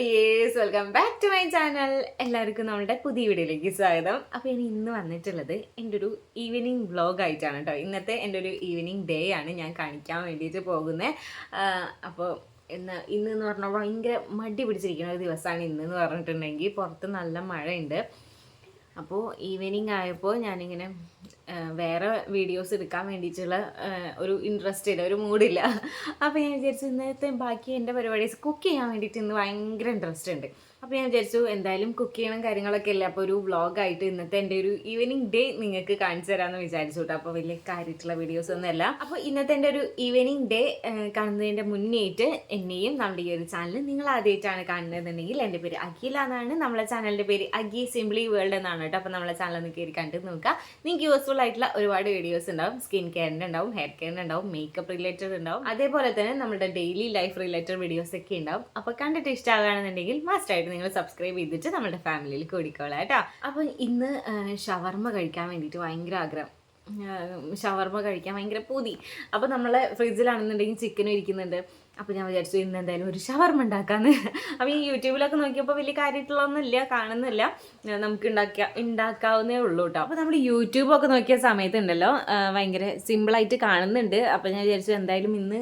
Dears welcome back to my channel. എല്ലാവർക്കും നമ്മുടെ പുതിയ വീഡിയോയിലേക്ക് സ്വാഗതം. അപ്പോൾ ഞാൻ ഇന്ന് വന്നിട്ടുള്ളത് എന്റെ ഒരു ഈവനിങ് വ്ളോഗ് ആയിട്ടാണ് കേട്ടോ. ഇന്നത്തെ എന്റെ ഒരു ഈവനിങ് ഡേ ആണ് ഞാൻ കാണിക്കാൻ വേണ്ടിയിട്ട് പോകുന്നത് അപ്പോൾ ഇന്ന് ഇന്ന് എന്ന് പറഞ്ഞാൽ ഭയങ്കര മടി പിടിച്ചിരിക്കുന്ന ഒരു ദിവസമാണ് ഇന്ന് എന്ന് പറഞ്ഞിട്ടുണ്ടെങ്കിൽ പുറത്ത് നല്ല മഴയുണ്ട്. അപ്പോൾ ഈവനിങ് ആയപ്പോൾ ഞാനിങ്ങനെ വേറെ വീഡിയോസ് എടുക്കാൻ വേണ്ടിയിട്ടുള്ള ഒരു ഇൻട്രസ്റ്റ് ഇല്ല ഒരു മൂഡില്ല അപ്പോൾ ഞാൻ വിചാരിച്ചു ഇന്നത്തെ ബാക്കി എന്റെ പരിപാടീസ് കുക്ക് ചെയ്യാൻ വേണ്ടിയിട്ട് ഇന്ന് ഭയങ്കര ഇൻട്രസ്റ്റ് ഉണ്ട്. അപ്പോൾ ഞാൻ വിചാരിച്ചു എന്തായാലും കുക്ക് ചെയ്യണം കാര്യങ്ങളൊക്കെ അല്ലേ? അപ്പോൾ ഒരു വ്ളോഗായിട്ട് ഇന്നത്തെ എന്റെ ഒരു ഈവനിങ് ഡേ നിങ്ങൾക്ക് കാണിച്ചു തരാമെന്ന് വിചാരിച്ചു കേട്ടോ അപ്പോൾ വലിയ കാര്യമായിട്ടുള്ള വീഡിയോസ് ഒന്നുമല്ല അപ്പോൾ ഇന്നത്തെ എന്റെ ഒരു ഈവനിങ് ഡേ കാണുന്നതിന്റെ മുന്നേറ്റ് എന്നെയും നമ്മുടെ ഈ ഒരു ചാനൽ നിങ്ങൾ ആദ്യമായിട്ടാണ് കാണുന്നതെന്നുണ്ടെങ്കിൽ എന്റെ പേര് അഖില എന്നാണ്. നമ്മളെ ചാനലിന്റെ പേര് അഖി സിംപ്ലി വേൾഡ് എന്നാണ് കേട്ടോ അപ്പോൾ നമ്മളെ ചാനൽ ഒന്ന് കയറി കണ്ടു നോക്കുക. നിങ്ങൾക്ക് യൂസ്ഫുൾ ആയിട്ടുള്ള ഒരുപാട് വീഡിയോസ് ഉണ്ടാവും. സ്കിൻ കെയറിന്റെ ഉണ്ടാവും ഹെയർ കെയറിന്റെ ഉണ്ടാവും മേക്കപ്പ് റിലേറ്റഡ് ഉണ്ടാവും. അതേപോലെ തന്നെ നമ്മുടെ ഡെയിലി ലൈഫ് റിലേറ്റഡ് വീഡിയോസ് ഒക്കെ ഉണ്ടാവും. അപ്പോൾ കണ്ടിട്ട് ഇഷ്ടമാകുകയാണെന്നുണ്ടെങ്കിൽ മസ്റ്റായിട്ട് നിങ്ങൾ സബ്സ്ക്രൈബ് ചെയ്തിട്ട് നമ്മുടെ ഫാമിലിയിൽ കൂടിക്കോളാം കേട്ടോ. അപ്പം ഇന്ന് ഷവർമ്മ കഴിക്കാൻ വേണ്ടിയിട്ട് ഭയങ്കര ആഗ്രഹം. ഷവർമ്മ കഴിക്കാൻ ഭയങ്കര പൂതി. അപ്പോൾ നമ്മളെ ഫ്രിഡ്ജിലാണെന്നുണ്ടെങ്കിൽ ചിക്കനും ഇരിക്കുന്നുണ്ട്. അപ്പോൾ ഞാൻ വിചാരിച്ചു ഇന്ന് എന്തായാലും ഒരു ഷവർമ്മ ഉണ്ടാക്കാന്ന്. അപ്പോൾ ഈ യൂട്യൂബിലൊക്കെ നോക്കിയപ്പോൾ വലിയ കാര്യമായിട്ടുള്ളതൊന്നുമില്ല കാണുന്നില്ല. നമുക്ക് ഉണ്ടാക്കിയ ഉണ്ടാക്കാവുന്നേ ഉള്ളൂ കേട്ടോ. അപ്പോൾ നമ്മൾ യൂട്യൂബൊക്കെ നോക്കിയ സമയത്തുണ്ടല്ലോ ഭയങ്കര സിമ്പിളായിട്ട് കാണുന്നുണ്ട്. അപ്പോൾ ഞാൻ വിചാരിച്ചു എന്തായാലും ഇന്ന്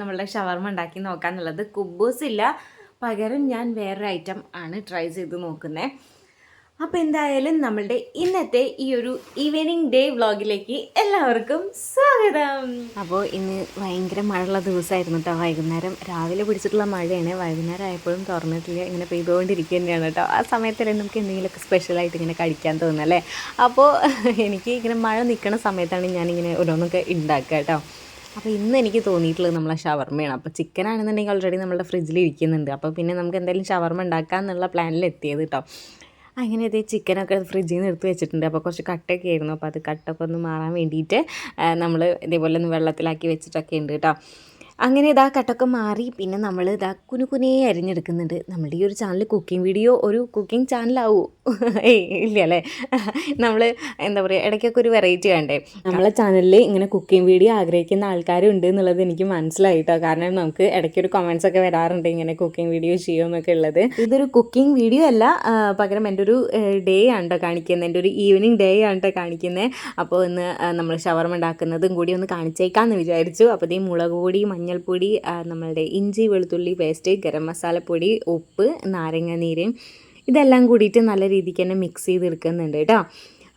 നമ്മളുടെ ഷവർമ്മ ഉണ്ടാക്കി നോക്കാന്നുള്ളത്. കുബൂസ് ഇല്ല പകരം ഞാൻ വേറൊരു ഐറ്റം ആണ് ട്രൈ ചെയ്ത് നോക്കുന്നത് അപ്പോൾ എന്തായാലും നമ്മളുടെ ഇന്നത്തെ ഈ ഒരു ഈവനിങ് ഡേ വ്ളോഗിലേക്ക് എല്ലാവർക്കും സ്വാഗതം. അപ്പോൾ ഇന്ന് ഭയങ്കര മഴയുള്ള ദിവസമായിരുന്നു കേട്ടോ വൈകുന്നേരം രാവിലെ പിടിച്ചിട്ടുള്ള മഴയാണ്. വൈകുന്നേരം ആയപ്പോഴും തുറന്നിട്ടില്ല. ഇങ്ങനെ പെയ്തുകൊണ്ടിരിക്കുക തന്നെയാണ് കേട്ടോ ആ സമയത്തല്ലേ നമുക്ക് എന്തെങ്കിലുമൊക്കെ സ്പെഷ്യലായിട്ട് ഇങ്ങനെ കഴിക്കാൻ തോന്നുന്നല്ലേ അപ്പോൾ എനിക്ക് ഇങ്ങനെ മഴ നിൽക്കുന്ന സമയത്താണ് ഞാനിങ്ങനെ ഓരോന്നൊക്കെ ഉണ്ടാക്കുക കേട്ടോ അപ്പോൾ ഇന്ന് എനിക്ക് തോന്നിയിട്ടുള്ളത് നമ്മളെ ഷവർമ്മയാണ് അപ്പോൾ ചിക്കൻ ആണെന്നുണ്ടെങ്കിൽ ഓൾറെഡി നമ്മുടെ ഫ്രിഡ്ജിൽ ഇരിക്കുന്നുണ്ട്. അപ്പോൾ പിന്നെ നമുക്ക് എന്തായാലും ഷവർമ്മ ഉണ്ടാക്കാം എന്നുള്ള പ്ലാനിൽ എത്തിയത് കേട്ടോ അങ്ങനെ ഇതേ ചിക്കനൊക്കെ ഫ്രിഡ്ജിൽ നിന്ന് എടുത്ത് വെച്ചിട്ടുണ്ട്. അപ്പോൾ കുറച്ച് കട്ടൊക്കെ ആയിരുന്നു. അപ്പോൾ അത് കട്ടൊക്കെ ഒന്ന് മാറാൻ വേണ്ടിയിട്ട് നമ്മൾ ഇതേപോലെ ഒന്ന് വെള്ളത്തിലാക്കി വെച്ചിട്ടൊക്കെ ഉണ്ട് കേട്ടോ അങ്ങനെ ഇതാ കട്ടൊക്കെ മാറി. പിന്നെ നമ്മൾ ഇതാ കുനുകുനേ അരിഞ്ഞെടുക്കുന്നുണ്ട്. നമ്മുടെ ഈ ഒരു ചാനൽ കുക്കിംഗ് വീഡിയോ ഒരു കുക്കിംഗ് ചാനലാവൂ ഏയ് ഇല്ല അല്ലേ നമ്മൾ എന്താ പറയുക ഇടയ്ക്കൊക്കെ ഒരു വെറൈറ്റി വേണ്ടേ? നമ്മളെ ചാനലിൽ ഇങ്ങനെ കുക്കിംഗ് വീഡിയോ ആഗ്രഹിക്കുന്ന ആൾക്കാരും ഉണ്ട് എന്നുള്ളത് എനിക്ക് മനസ്സിലായിട്ടോ? കാരണം നമുക്ക് ഇടയ്ക്ക് ഒരു കമൻസ് ഒക്കെ വരാറുണ്ട് ഇങ്ങനെ കുക്കിംഗ് വീഡിയോ ചെയ്യുമെന്നൊക്കെ ഉള്ളത്. ഇതൊരു കുക്കിംഗ് വീഡിയോ അല്ല പകരം എന്റെ ഒരു ഡേ ആണ് കേട്ടോ കാണിക്കുന്നത് എന്റെ ഒരു ഈവനിങ് ഡേ ആണ് കേട്ടോ കാണിക്കുന്നത് അപ്പോൾ ഇന്ന് നമ്മൾ ഷവർമ ഉണ്ടാക്കുന്നതും കൂടി ഒന്ന് കാണിച്ചേക്കാമെന്ന് വിചാരിച്ചു. അപ്പോൾ ഈ മുളക് പൊടി മഞ്ഞൾപ്പൊടി നമ്മളുടെ ഇഞ്ചി വെളുത്തുള്ളി പേസ്റ്റ് ഗരം മസാലപ്പൊടി ഉപ്പ് നാരങ്ങ നീര് ഇതെല്ലാം കൂടിയിട്ട് നല്ല രീതിക്ക് തന്നെ മിക്സ് ചെയ്തെടുക്കുന്നുണ്ട് കേട്ടോ.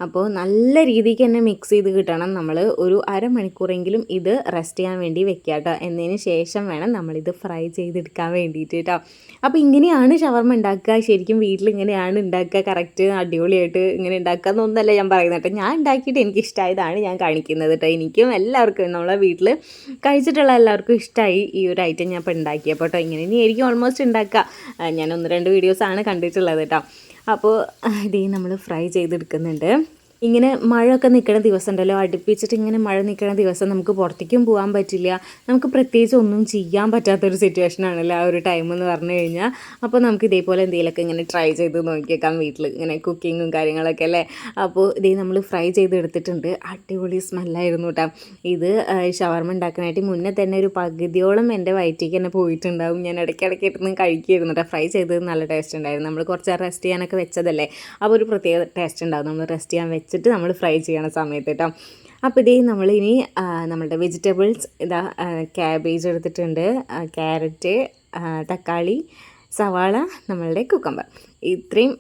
അപ്പോൾ നല്ല രീതിക്ക് തന്നെ മിക്സ് ചെയ്ത് കിട്ടണം നമ്മൾ ഒരു അരമണിക്കൂറെങ്കിലും ഇത് റെസ്റ്റ് ചെയ്യാൻ വേണ്ടി വെക്കുക കേട്ടോ. എന്നതിന് ശേഷം വേണം നമ്മളിത് ഫ്രൈ ചെയ്തെടുക്കാൻ വേണ്ടിയിട്ട് കേട്ടോ. അപ്പോൾ ഇങ്ങനെയാണ് ഷവർമ ഉണ്ടാക്കുക. ശരിക്കും വീട്ടിൽ ഇങ്ങനെയാണ് ഉണ്ടാക്കുക. കറക്റ്റ് അടിപൊളിയായിട്ട് ഇങ്ങനെ ഉണ്ടാക്കുക എന്നൊന്നല്ല ഞാൻ പറയുന്നത് കേട്ടോ. ഞാൻ ഉണ്ടാക്കിയിട്ട് എനിക്ക് ഇഷ്ടമായതാണ് ഞാൻ കാണിക്കുന്നത് കേട്ടോ. എനിക്കും എല്ലാവർക്കും നമ്മളെ വീട്ടിൽ കഴിച്ചിട്ടുള്ള എല്ലാവർക്കും ഇഷ്ടമായി ഈ ഒരു ഐറ്റം ഞാൻ ഇപ്പോൾ ഉണ്ടാക്കിയപ്പോൾ കേട്ടോ. ഇങ്ങനെ ഇനി എനിക്ക് ഓൾമോസ്റ്റ് ഉണ്ടാക്കുക. ഞാൻ ഒന്ന് രണ്ട് വീഡിയോസാണ് കണ്ടിട്ടുള്ളത് കേട്ടോ. അപ്പോൾ ഇത് നമ്മൾ ഫ്രൈ ചെയ്തെടുക്കുന്നുണ്ട്. ഇങ്ങനെ മഴയൊക്കെ നിൽക്കുന്ന ദിവസം ഉണ്ടല്ലോ അടുപ്പിച്ചിട്ട് ഇങ്ങനെ മഴ നിൽക്കുന്ന ദിവസം നമുക്ക് പുറത്തേക്കും പോകാൻ പറ്റില്ല. നമുക്ക് പ്രത്യേകിച്ച് ഒന്നും ചെയ്യാൻ പറ്റാത്തൊരു സിറ്റുവേഷൻ ആണല്ലോ ആ ഒരു ടൈം എന്ന് പറഞ്ഞു കഴിഞ്ഞാൽ അപ്പോൾ നമുക്ക് ഇതേപോലെ എന്തെങ്കിലുമൊക്കെ ഇങ്ങനെ ട്രൈ ചെയ്ത് നോക്കിയേക്കാം വീട്ടിൽ ഇങ്ങനെ കുക്കിങ്ങും കാര്യങ്ങളൊക്കെ അല്ലേ? അപ്പോൾ ഇതേ നമ്മൾ ഫ്രൈ ചെയ്തെടുത്തിട്ടുണ്ട് അടിപൊളി സ്മെല്ലായിരുന്നു കേട്ടോ ഇത് ഷവർമ ഉണ്ടാക്കാനായിട്ട് മുന്നേ തന്നെ ഒരു പകുതിയോളം എന്റെ വയറ്റിലേക്ക് തന്നെ പോയിട്ടുണ്ടാവും. ഞാൻ ഇടയ്ക്കിടയ്ക്ക് ഇരുന്ന് കഴിക്കുമായിരുന്നു കേട്ടോ ഫ്രൈ ചെയ്തത് നല്ല ടേസ്റ്റ് ഉണ്ടായിരുന്നു. നമ്മൾ കുറച്ച് റെസ്റ്റ് ചെയ്യാനൊക്കെ വെച്ചതല്ലേ? അപ്പോൾ ഒരു പ്രത്യേക ടേസ്റ്റ് ഉണ്ടാവും. നമ്മൾ റെസ്റ്റ് ചെയ്യാൻ വെച്ചിട്ട് നമ്മൾ ഫ്രൈ ചെയ്യണ സമയത്ത് കേട്ടോ അപ്പോൾ ഇതേ നമ്മളിനി നമ്മളുടെ വെജിറ്റബിൾസ് ഇതാ ക്യാബേജ് എടുത്തിട്ടുണ്ട്. ക്യാരറ്റ് തക്കാളി സവാള നമ്മളുടെ കുക്കമ്പർ ഇത്രയും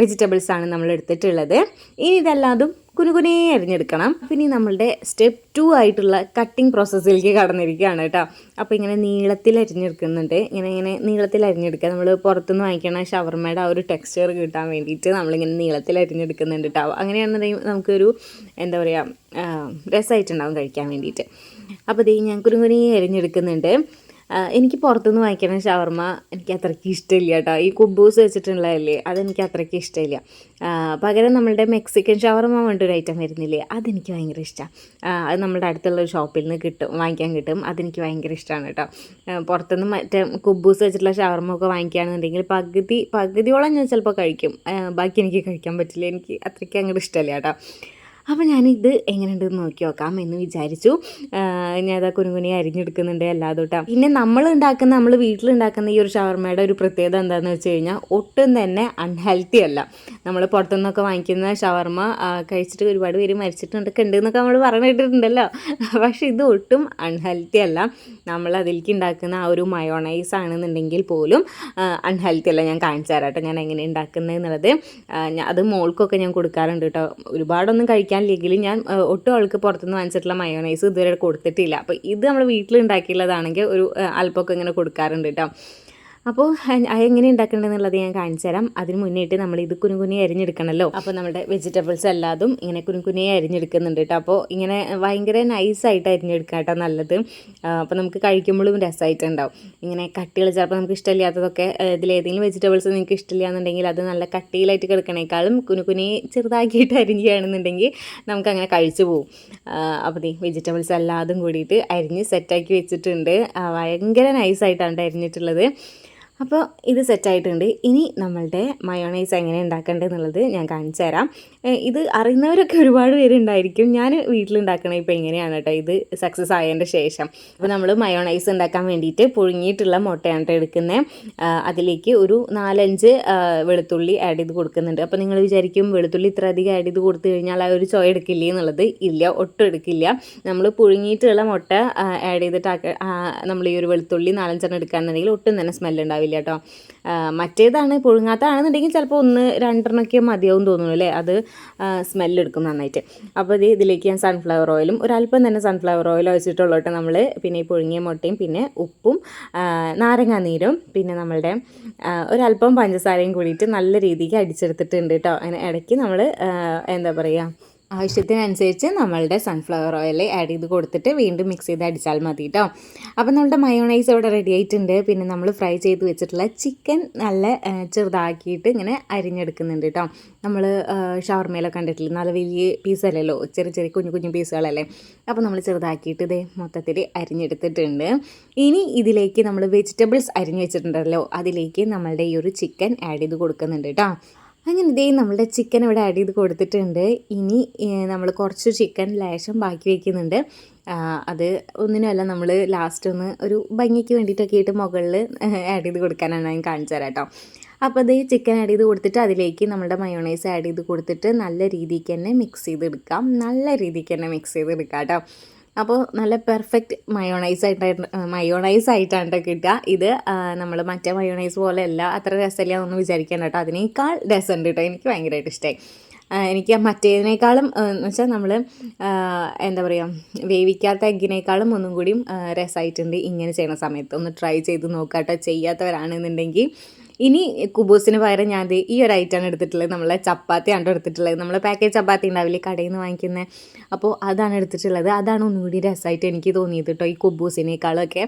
വെജിറ്റബിൾസ് ആണ് നമ്മൾ എടുത്തിട്ടുള്ളത്. ഇനി ഇതെല്ലാതും കുനുകുനേ അരിഞ്ഞെടുക്കണം. പിന്നെ നമ്മളുടെ സ്റ്റെപ്പ് ടു ആയിട്ടുള്ള കട്ടിംഗ് പ്രോസസ്സിലേക്ക് കടന്നിരിക്കുകയാണ് കേട്ടോ. അപ്പോൾ ഇങ്ങനെ നീളത്തിൽ അരിഞ്ഞെടുക്കുന്നുണ്ട്. ഇങ്ങനെ ഇങ്ങനെ നീളത്തിൽ അരിഞ്ഞെടുക്കുക. നമ്മൾ പുറത്തുനിന്ന് വാങ്ങിക്കണ ഷവർമയുടെ ആ ഒരു ടെക്സ്ചർ കിട്ടാൻ വേണ്ടിയിട്ട് നമ്മളിങ്ങനെ നീളത്തിൽ അരിഞ്ഞെടുക്കുന്നുണ്ട് കേട്ടോ. അങ്ങനെയാണെന്നുണ്ടെങ്കിൽ നമുക്കൊരു എന്താ പറയുക രസമായിട്ടുണ്ടാവും കഴിക്കാൻ വേണ്ടിയിട്ട്. അപ്പോൾ ഇത് ഞാൻ കുരുങ്കുനി അരിഞ്ഞെടുക്കുന്നുണ്ട്. എനിക്ക് പുറത്തുനിന്ന് വാങ്ങിക്കുന്ന ഷവർമ എനിക്ക് അത്രയ്ക്ക് ഇഷ്ടമില്ല കേട്ടോ. ഈ കുബൂസ് വെച്ചിട്ടുള്ളതല്ലേ അതെനിക്ക് അത്രയ്ക്ക് ഇഷ്ടമില്ല. പകരം നമ്മളുടെ മെക്സിക്കൻ ഷവർമ കൊണ്ടൊരു ഐറ്റം വരുന്നില്ലേ അതെനിക്ക് ഭയങ്കര ഇഷ്ടമാണ് അത് നമ്മുടെ അടുത്തുള്ള ഒരു ഷോപ്പിൽ നിന്ന് കിട്ടും വാങ്ങിക്കാൻ കിട്ടും. അതെനിക്ക് ഭയങ്കര ഇഷ്ടമാണ് കേട്ടോ. പുറത്തുനിന്ന് മറ്റേ കുബൂസ് വെച്ചിട്ടുള്ള ഷവർമ ഒക്കെ വാങ്ങിക്കുകയാണെന്നുണ്ടെങ്കിൽ പകുതി പകുതിയോളം ഞാൻ ചിലപ്പോൾ കഴിക്കും. ബാക്കി എനിക്ക് കഴിക്കാൻ പറ്റില്ല. എനിക്ക് അത്രയ്ക്ക് അങ്ങോട്ട് ഇഷ്ടമല്ല കേട്ടോ. അപ്പോൾ ഞാനിത് എങ്ങനെയുണ്ടെന്ന് നോക്കി നോക്കാം എന്ന് വിചാരിച്ചു. ഞാൻ അതാ കുനുകുനി അരിഞ്ഞെടുക്കുന്നുണ്ട് അല്ലാതെ കേട്ടോ പിന്നെ നമ്മൾ ഉണ്ടാക്കുന്ന നമ്മൾ വീട്ടിലുണ്ടാക്കുന്ന ഈ ഒരു ഷവർമയുടെ ഒരു പ്രത്യേകത എന്താണെന്ന് വെച്ച് കഴിഞ്ഞാൽ ഒട്ടും തന്നെ അൺഹെൽത്തി അല്ല. നമ്മൾ പുറത്തുനിന്നൊക്കെ വാങ്ങിക്കുന്ന ഷവർമ കഴിച്ചിട്ട് ഒരുപാട് പേര് മരിച്ചിട്ടുണ്ടൊക്കെ ഉണ്ട് എന്നൊക്കെ നമ്മൾ പറഞ്ഞു കേട്ടിട്ടുണ്ടല്ലോ പക്ഷേ ഇത് ഒട്ടും അൺഹെൽത്തി അല്ല. നമ്മൾ അതിലേക്ക് ഉണ്ടാക്കുന്ന ആ ഒരു മയോണൈസ് ആണെന്നുണ്ടെങ്കിൽ പോലും അൺഹെൽത്തി അല്ല. ഞാൻ കാണിച്ചു തരാം കേട്ടോ ഞാൻ എങ്ങനെ ഉണ്ടാക്കുന്നത് എന്നുള്ളത്. അത് മോൾക്കൊക്കെ ഞാൻ കൊടുക്കാറുണ്ട് കേട്ടോ. ഒരുപാടൊന്നും കഴിക്കാനില്ലെങ്കിലും ഞാൻ ആ, ഒട്ടും അവൾക്ക് പുറത്തുനിന്ന് വാങ്ങിച്ചിട്ടുള്ള മയോണൈസ് ഇതുവരെ കൊടുത്തിട്ടില്ല. അപ്പോൾ ഇത് നമ്മൾ വീട്ടിലുണ്ടാക്കിയുള്ളതാണെങ്കിൽ ഒരു അല്പമൊക്കെ ഇങ്ങനെ കൊടുക്കാറുണ്ട് കേട്ടോ അപ്പോൾ എങ്ങനെ ഉണ്ടാക്കേണ്ടതെന്നുള്ളത് ഞാൻ കാണിച്ചു തരാം. അതിന് മുന്നേയിട്ട് നമ്മൾ ഇത് കുനുകുനി അരിഞ്ഞെടുക്കണമല്ലോ അപ്പോൾ നമ്മുടെ വെജിറ്റബിൾസ് എല്ലാതും ഇങ്ങനെ കുനുകുനി അരിഞ്ഞെടുക്കുന്നുണ്ട് കേട്ടോ. അപ്പോൾ ഇങ്ങനെ ഭയങ്കര നൈസായിട്ട് അരിഞ്ഞെടുക്കുക കേട്ടോ നല്ലത്. അപ്പോൾ നമുക്ക് കഴിക്കുമ്പോഴും രസമായിട്ടുണ്ടാവും ഇങ്ങനെ കട്ടികൾ ചിലപ്പോൾ നമുക്ക് ഇഷ്ടമില്ലാത്തതൊക്കെ ഇതിലേതെങ്കിലും വെജിറ്റബിൾസ് നിങ്ങൾക്ക് ഇഷ്ടമില്ല എന്നുണ്ടെങ്കിൽ അത് നല്ല കട്ടിയിലായിട്ട് കിടക്കണേക്കാളും കുനുകുനി ചെറുതാക്കിയിട്ട് അരിഞ്ഞുകയാണെന്നുണ്ടെങ്കിൽ നമുക്ക് അങ്ങനെ കഴിച്ചു പോകും അപ്പോൾ വെജിറ്റബിൾസ് എല്ലാതും കൂടിയിട്ട് അരിഞ്ഞ് സെറ്റാക്കി വെച്ചിട്ടുണ്ട്. ഭയങ്കര നൈസായിട്ടാണ് അരിഞ്ഞിട്ടുള്ളത്. അപ്പോൾ ഇത് സെറ്റായിട്ടുണ്ട്. ഇനി നമ്മളുടെ മയോണൈസ് എങ്ങനെ ഉണ്ടാക്കേണ്ടതെന്നുള്ളത് ഞാൻ കാണിച്ചു തരാം. ഇത് അറിയുന്നവരൊക്കെ ഒരുപാട് പേരുണ്ടായിരിക്കും. ഞാൻ വീട്ടിലുണ്ടാക്കണത് ഇപ്പോൾ എങ്ങനെയാണ് കേട്ടോ. ഇത് സക്സസ് ആയതിന്റെ ശേഷം. അപ്പോൾ നമ്മൾ മയോണൈസ് ഉണ്ടാക്കാൻ വേണ്ടിയിട്ട് പുഴുങ്ങിയിട്ടുള്ള മുട്ടയാണ് എടുക്കുന്നത്. അതിലേക്ക് ഒരു നാലഞ്ച് വെളുത്തുള്ളി ആഡ് ചെയ്ത് കൊടുക്കുന്നുണ്ട്. അപ്പോൾ നിങ്ങൾ വിചാരിക്കും വെളുത്തുള്ളി ഇത്ര അധികം ആഡ് ചെയ്ത് കൊടുത്തു കഴിഞ്ഞാൽ ആ ഒരു ചോയ എടുക്കില്ലേ എന്നുള്ളത് ഇല്ല ഒട്ടും എടുക്കില്ല. നമ്മൾ പുഴുങ്ങിയിട്ടുള്ള മുട്ട ആഡ് ചെയ്തിട്ട് നമ്മൾ ഈ ഒരു വെളുത്തുള്ളി നാലഞ്ചെണ്ണം എടുക്കുകയാണെന്നുണ്ടെങ്കിൽ ഒട്ടും തന്നെ സ്മെല്ല് ഉണ്ടാവില്ല കേട്ടോ മറ്റേതാണ് പുഴുങ്ങാത്തതാണെന്നുണ്ടെങ്കിൽ ചിലപ്പോൾ ഒന്ന് രണ്ടെണ്ണമൊക്കെ മതിയാവും തോന്നുന്നു അല്ലേ? അത് സ്മെല്ലെടുക്കും നന്നായിട്ട്. അപ്പോൾ ഇത് ഇതിലേക്ക് ഞാൻ സൺഫ്ലവർ ഓയിലും ഒരല്പം തന്നെ സൺഫ്ലവർ ഓയിൽ ഒഴിച്ചിട്ടുള്ളൂ കേട്ടോ നമ്മൾ പിന്നെ ഈ പുഴുങ്ങിയ മുട്ടയും പിന്നെ ഉപ്പും നാരങ്ങാനീരും പിന്നെ നമ്മളുടെ ഒരല്പം പഞ്ചസാരയും കൂടിയിട്ട് നല്ല രീതിക്ക് അടിച്ചെടുത്തിട്ടുണ്ട് കേട്ടോ അങ്ങനെ ഇടയ്ക്ക് നമ്മൾ എന്താ പറയുക ആവശ്യത്തിനനുസരിച്ച് നമ്മളുടെ സൺഫ്ലവർ ഓയിൽ ആഡ് ചെയ്ത് കൊടുത്തിട്ട് വീണ്ടും മിക്സ് ചെയ്ത് അടിച്ചാൽ മതി കേട്ടോ അപ്പോൾ നമ്മുടെ മയോണൈസ് ഇവിടെ റെഡി ആയിട്ടുണ്ട്. പിന്നെ നമ്മൾ ഫ്രൈ ചെയ്ത് വെച്ചിട്ടുള്ള ചിക്കൻ നല്ല ചെറുതാക്കിയിട്ട് ഇങ്ങനെ അരിഞ്ഞെടുക്കുന്നുണ്ട് കേട്ടോ നമ്മൾ ഷവർമയിലൊക്കെ കണ്ടിട്ടില്ല? നല്ല വലിയ പീസല്ലല്ലോ ചെറിയ ചെറിയ കുഞ്ഞു കുഞ്ഞു പീസുകളല്ലേ അപ്പോൾ നമ്മൾ ചെറുതാക്കിയിട്ട് ഇതേ മൊത്തത്തിൽ അരിഞ്ഞെടുത്തിട്ടുണ്ട്. ഇനി ഇതിലേക്ക് നമ്മൾ വെജിറ്റബിൾസ് അരിഞ്ഞു വെച്ചിട്ടുണ്ടല്ലോ? അതിലേക്ക് നമ്മളുടെ ഈ ഒരു ചിക്കൻ ആഡ് ചെയ്ത് കൊടുക്കുന്നുണ്ട് കേട്ടോ അങ്ങനെ ഇതേ നമ്മുടെ ചിക്കൻ ഇവിടെ ആഡ് ചെയ്ത് കൊടുത്തിട്ടുണ്ട്. ഇനി നമ്മൾ കുറച്ച് ചിക്കൻ ലേശം ബാക്കി വയ്ക്കുന്നുണ്ട് അത് ഒന്നിനുമല്ല നമ്മൾ ലാസ്റ്റ് ഒന്ന് ഒരു ഭംഗിക്ക് വേണ്ടിയിട്ടൊക്കെ ആയിട്ട് മുകളിൽ ആഡ് ചെയ്ത് കൊടുക്കാനാണ് ഞാൻ കാണിച്ചു തരാം കേട്ടോ അപ്പോൾ അത് ചിക്കൻ ആഡ് ചെയ്ത് കൊടുത്തിട്ട് അതിലേക്ക് നമ്മുടെ മയോണൈസ് ആഡ് ചെയ്ത് കൊടുത്തിട്ട് നല്ല രീതിക്ക് തന്നെ മിക്സ് ചെയ്തെടുക്കാം. നല്ല രീതിക്ക് തന്നെ മിക്സ് ചെയ്തെടുക്കാം കേട്ടോ അപ്പോൾ നല്ല പെർഫെക്റ്റ് മയോണൈസ് ആയിട്ടായിട്ട് മയോണൈസ് ആയിട്ടാണ് ട്ടോ കിട്ടുക. ഇത് നമ്മൾ മറ്റേ മയോണൈസ് പോലെ അല്ല അത്ര രസമില്ല എന്നൊന്നും വിചാരിക്കാൻ കേട്ടോ അതിനേക്കാൾ രസമുണ്ട് കേട്ടോ എനിക്ക് ഭയങ്കരമായിട്ട് ഇഷ്ടമായി എനിക്ക് മറ്റേതിനേക്കാളും എന്ന് വെച്ചാൽ നമ്മൾ എന്താ പറയുക വേവിക്കാത്ത എഗ്ഗിനേക്കാളും ഒന്നും കൂടിയും രസമായിട്ടുണ്ട് ഇങ്ങനെ ചെയ്യുന്ന സമയത്ത്. ഒന്ന് ട്രൈ ചെയ്ത് നോക്കാട്ടോ ചെയ്യാത്തവരാണെന്നുണ്ടെങ്കിൽ ഇനി കുബൂസിന് പകരം ഞാൻ ഈ ഒരു ഐറ്റമാണ് എടുത്തിട്ടുള്ളത് നമ്മളെ ചപ്പാത്തി ആണ് എടുത്തിട്ടുള്ളത്. നമ്മളെ പാക്കേജ് ചപ്പാത്തി ഉണ്ടാവില്ലേ? കടയിൽ നിന്ന് വാങ്ങിക്കുന്നത് അപ്പോൾ അതാണ് എടുത്തിട്ടുള്ളത്. അതാണ് ഒന്നുകൂടി രസമായിട്ട് എനിക്ക് തോന്നിയത് കേട്ടോ ഈ കുബൂസിനേക്കാളൊക്കെ.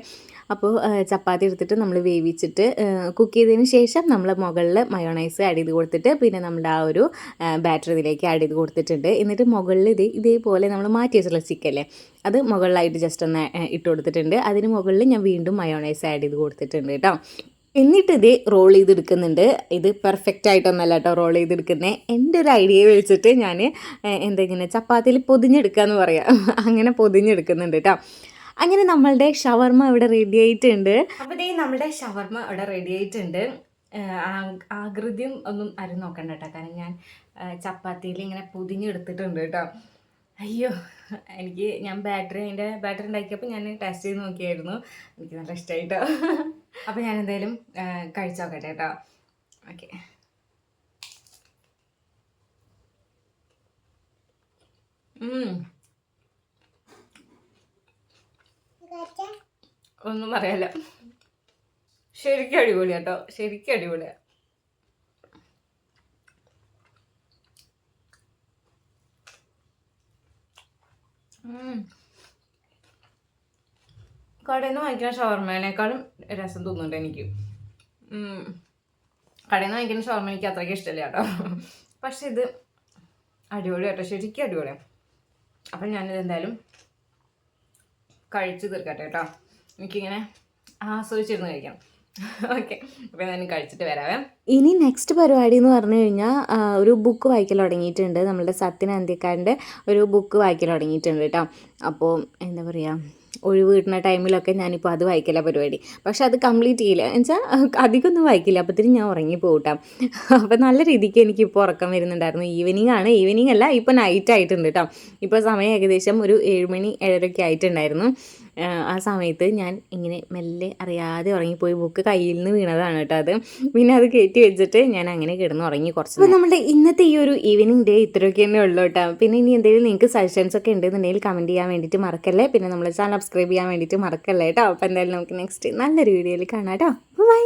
അപ്പോൾ ചപ്പാത്തി എടുത്തിട്ട് നമ്മൾ വേവിച്ചിട്ട് കുക്ക് ചെയ്തതിന് ശേഷം നമ്മൾ മുകളിൽ മയോണൈസ് ആഡ് ചെയ്ത് കൊടുത്തിട്ട് പിന്നെ നമ്മുടെ ആ ഒരു ബാറ്റർ ഇതിലേക്ക് ആഡ് ചെയ്ത് കൊടുത്തിട്ടുണ്ട്. എന്നിട്ട് മുകളിൽ ഇത് ഇതേപോലെ നമ്മൾ മാറ്റി വെച്ചിട്ടുള്ള ചിക്കല്ലേ അത് മുകളിലായിട്ട് ജസ്റ്റ് ഒന്ന് ഇട്ട് കൊടുത്തിട്ടുണ്ട്. അതിന് മുകളിൽ ഞാൻ വീണ്ടും മയോണൈസ് ആഡ് ചെയ്ത് കൊടുത്തിട്ടുണ്ട് കേട്ടോ എന്നിട്ട് ഇത് റോൾ ചെയ്തെടുക്കുന്നുണ്ട്. ഇത് പെർഫെക്റ്റ് ആയിട്ടൊന്നല്ല കേട്ടോ റോൾ ചെയ്തെടുക്കുന്നത് എന്റെ ഒരു ഐഡിയ വെച്ചിട്ട് ഞാൻ എന്താ ഇങ്ങനെ ചപ്പാത്തിയിൽ പൊതിഞ്ഞെടുക്കുക എന്ന് പറയാം. അങ്ങനെ പൊതിഞ്ഞെടുക്കുന്നുണ്ട് കേട്ടോ അങ്ങനെ നമ്മളുടെ ഷവർമ ഇവിടെ റെഡി ആയിട്ടുണ്ട്. അപ്പോൾ ഇതേ നമ്മളുടെ ഷവർമ ഇവിടെ റെഡി ആയിട്ടുണ്ട്. ആകൃതിയും ഒന്നും ആരും നോക്കണ്ട കേട്ടോ കാരണം ഞാൻ ചപ്പാത്തിയിൽ ഇങ്ങനെ പൊതിഞ്ഞെടുത്തിട്ടുണ്ട് കേട്ടോ അയ്യോ എനിക്ക് ഞാൻ ബാറ്ററി അതിന്റെ ബാറ്ററി ഉണ്ടാക്കിയപ്പോൾ ഞാൻ ടെസ്റ്റ് ചെയ്ത് നോക്കിയായിരുന്നു. എനിക്ക് നല്ല ഇഷ്ടമായിട്ടോ അപ്പോൾ ഞാൻ എന്തായാലും കഴിച്ചു നോക്കട്ടെ കേട്ടോ. ഓക്കെ. ഒന്നും പറയാല്ല. ശരിക്കും അടിപൊളി കേട്ടോ. ശരിക്കും അടിപൊളിയാ. ഉം. കടയിൽ നിന്ന് വാങ്ങിക്കുന്ന ഷവർമേനേക്കാളും രസം തോന്നുന്നുണ്ട് എനിക്ക്. കടയിൽ നിന്ന് വാങ്ങിക്കുന്ന ഷവർമ എനിക്ക് അത്രയ്ക്ക് ഇഷ്ടമില്ല കേട്ടോ. പക്ഷെ ഇത് അടിപൊളി കേട്ടോ. ശരിക്കും അടിപൊളിയാണ് അപ്പം ഞാനിത് എന്തായാലും കഴിച്ചു തീർക്കട്ടെ കേട്ടോ. എനിക്കിങ്ങനെ ആസ്വദിച്ചിരുന്ന് കഴിക്കണം. ഓക്കെ. അപ്പോൾ ഞാൻ കഴിച്ചിട്ട് വരാവേ. ഇനി നെക്സ്റ്റ് പരിപാടി എന്ന് പറഞ്ഞു കഴിഞ്ഞാൽ ഒരു ബുക്ക് വായിക്കൽ തുടങ്ങിയിട്ടുണ്ട്. നമ്മളുടെ സത്യൻ അന്ത്യക്കാരന്റെ ഒരു ബുക്ക് വായിക്കൽ തുടങ്ങിയിട്ടുണ്ട് കേട്ടോ അപ്പോൾ എന്താ പറയുക ഒഴിവ് കിട്ടുന്ന ടൈമിലൊക്കെ ഞാനിപ്പോൾ അത് വായിക്കില്ല പരിപാടി. പക്ഷെ അത് കംപ്ലീറ്റ് ചെയ്യില്ല. എന്നുവെച്ചാൽ അധികമൊന്നും വായിക്കില്ല. അപ്പോഴത്തേനും ഞാൻ ഉറങ്ങി പോകട്ടാം അപ്പോൾ നല്ല രീതിക്ക് എനിക്കിപ്പോൾ ഉറക്കം വരുന്നുണ്ടായിരുന്നു. ഈവനിങ് ആണ്. ഈവനിങ് അല്ല ഇപ്പോൾ നൈറ്റ് ആയിട്ടുണ്ട് കേട്ടോ ഇപ്പോൾ സമയം ഏകദേശം ഒരു ഏഴുമണി ഏഴരയൊക്കെ ആയിട്ടുണ്ടായിരുന്നു. ആ സമയത്ത് ഞാൻ ഇങ്ങനെ മെല്ലെ അറിയാതെ ഉറങ്ങിപ്പോയി ബുക്ക് കയ്യിൽ നിന്ന് വീണതാണ് കേട്ടോ അത്. പിന്നെ അത് കയറ്റി വെച്ചിട്ട് ഞാൻ അങ്ങനെ കിടന്ന് ഉറങ്ങി കുറച്ച് അപ്പോൾ നമ്മുടെ ഇന്നത്തെ ഈ ഒരു ഈവനിങ് ഡേ ഇത്രയൊക്കെ തന്നെ ഉള്ളൂ കേട്ടോ പിന്നെ ഇനി എന്തെങ്കിലും നിങ്ങൾക്ക് സജഷൻസ് ഒക്കെ ഉണ്ടെന്നുണ്ടെങ്കിൽ കമന്റ് ചെയ്യാൻ വേണ്ടിട്ട് മറക്കല്ലേ? പിന്നെ നമ്മൾ ചാനൽ സബ്സ്ക്രൈബ് ചെയ്യാൻ വേണ്ടിട്ട് മറക്കല്ലേ കേട്ടോ അപ്പോൾ എന്തായാലും നമുക്ക് നെക്സ്റ്റ് നല്ലൊരു വീഡിയോയിൽ കാണാം കേട്ടോ ബൈ